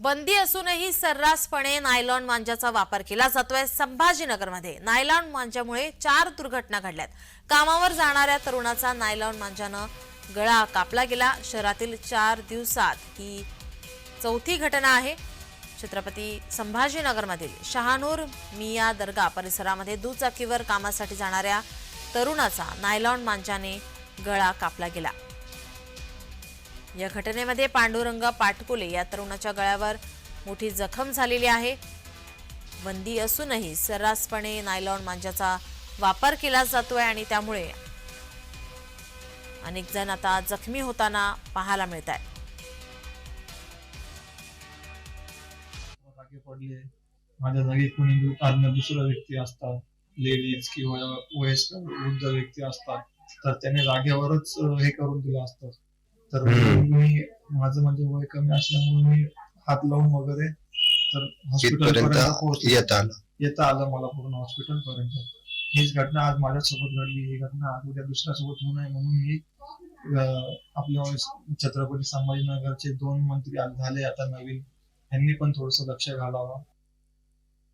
बंदी असूनही सर्रासपणे नायलॉन मांजाचा वापर केला जातोय. संभाजीनगरमध्ये नायलॉन मांजामुळे चार दुर्घटना घडल्यात. कामावर जाणाऱ्या तरुणाचा नायलॉन मांजानं गळा कापला गेला. शहरातील चार दिवसात ही चौथी घटना आहे. छत्रपती संभाजीनगरमधील शहानूर मिया दर्गा परिसरामध्ये दुचाकीवर कामासाठी जाणाऱ्या तरुणाचा नायलॉन मांजाने गळा कापला गेला. या घटनेमध्ये पांडुरंग पाटकुले या तरुणाच्या गळ्यावर मोठी जखम झालेली आहे. बंदी असूनही सर्रासपणे नायलॉन मांजाचा वापर केला जातोय आणि त्यामुळे अनेक जण आता जखमी होताना पाहायला मिळत आहे. पडले. माझ्या जागी कोणी अन्य दुसरा व्यक्ती असतात लेडीज किंवा वयस्कर वृद्ध व्यक्ती असतात तर त्याने जागेवरच हे करून दिलं असतं. तर. मी माझं म्हणजे वय कमी असल्यामुळे मी हात लावून वगैरे तर हॉस्पिटल पर्यंत येत आलं. येता आलं मला पूर्ण हॉस्पिटल पर्यंत. हीच घटना आज माझ्यासोबत घडली. ही घटना आज उद्या दुसऱ्यासोबत होऊ नये म्हणून मी आपल्या छत्रपती संभाजीनगरचे दोन मंत्री झाले. आता नवीन यांनी पण थोडस लक्ष घालावं.